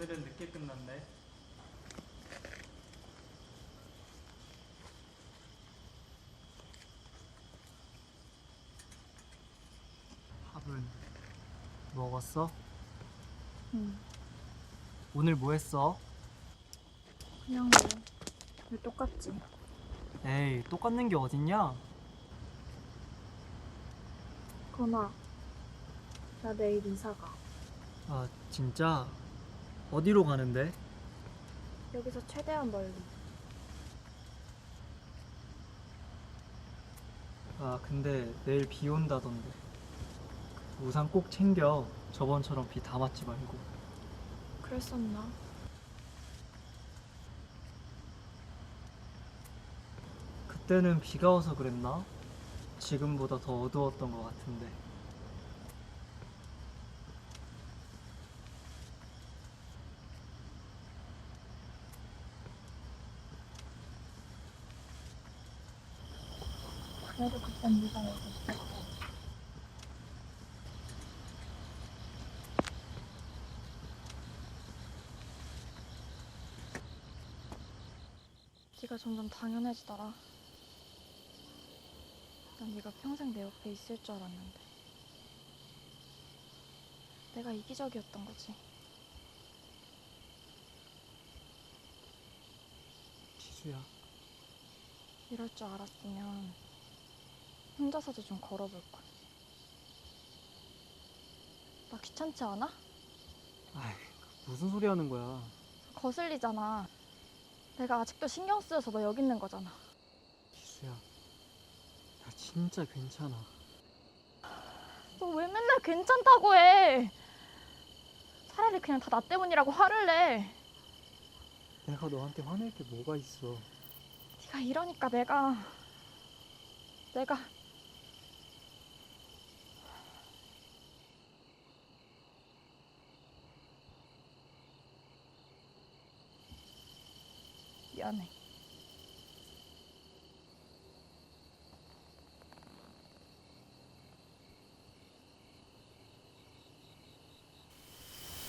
오늘은 늦게 끝났네. 밥은 먹었어? 응. 오늘 뭐 했어? 그냥 뭐. 왜 똑같지? 에이, 똑같는 게 어딨냐? 건아. 나 내일 이사 가. 아, 진짜? 어디로 가는데? 여기서 최대한 멀리. 아, 근데 내일 비 온다던데. 우산 꼭 챙겨. 저번처럼 비 다 맞지 말고. 그랬었나? 그때는 비가 와서 그랬나? 지금보다 더 어두웠던 것 같은데. 그래도 그땐 네가 여기. 네가 점점 당연해지더라. 난 네가 평생 내 옆에 있을 줄 알았는데. 내가 이기적이었던 거지. 지수야. 이럴 줄 알았으면 혼자서도 좀 걸어볼 걸. 나 귀찮지 않아? 아이, 무슨 소리 하는 거야? 거슬리잖아. 내가 아직도 신경 쓰여서 너 여기 있는 거잖아. 지수야. 나 진짜 괜찮아. 너 왜 맨날 괜찮다고 해? 차라리 그냥 다 나 때문이라고 화를 내. 내가 너한테 화낼 게 뭐가 있어. 네가 이러니까 내가 내가 미안해.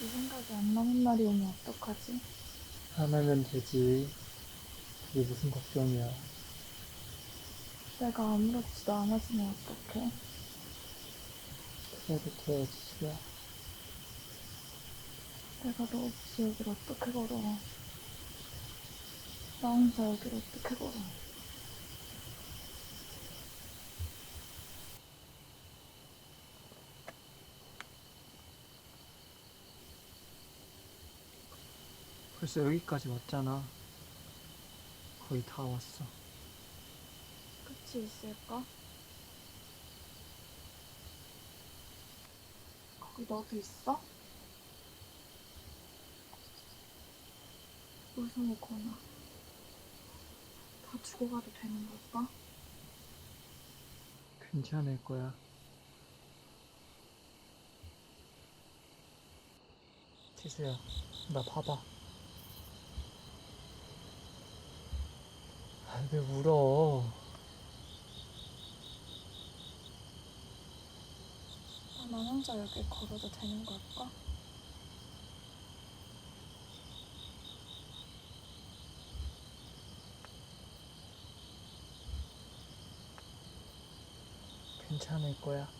이 생각이 안 나는 날이 오면 어떡하지? 화나면 되지. 그게 무슨 걱정이야. 내가 아무렇지도 않았으면 어떡해? 그래도 돼, 지수야. 내가 너 없이 여길 어떻게 걸어? 나 혼자 여길 어떻게 걸어? 벌써 여기까지 왔잖아. 거의 다 왔어. 끝이 있을까? 거기 너도 있어? 무서워거나 다 죽어가도 되는 걸까? 괜찮을 거야. 지수야, 나 봐봐. 아, 왜 울어? 나만 혼자 여길 걸어도 되는 걸까? 괜찮을 거야.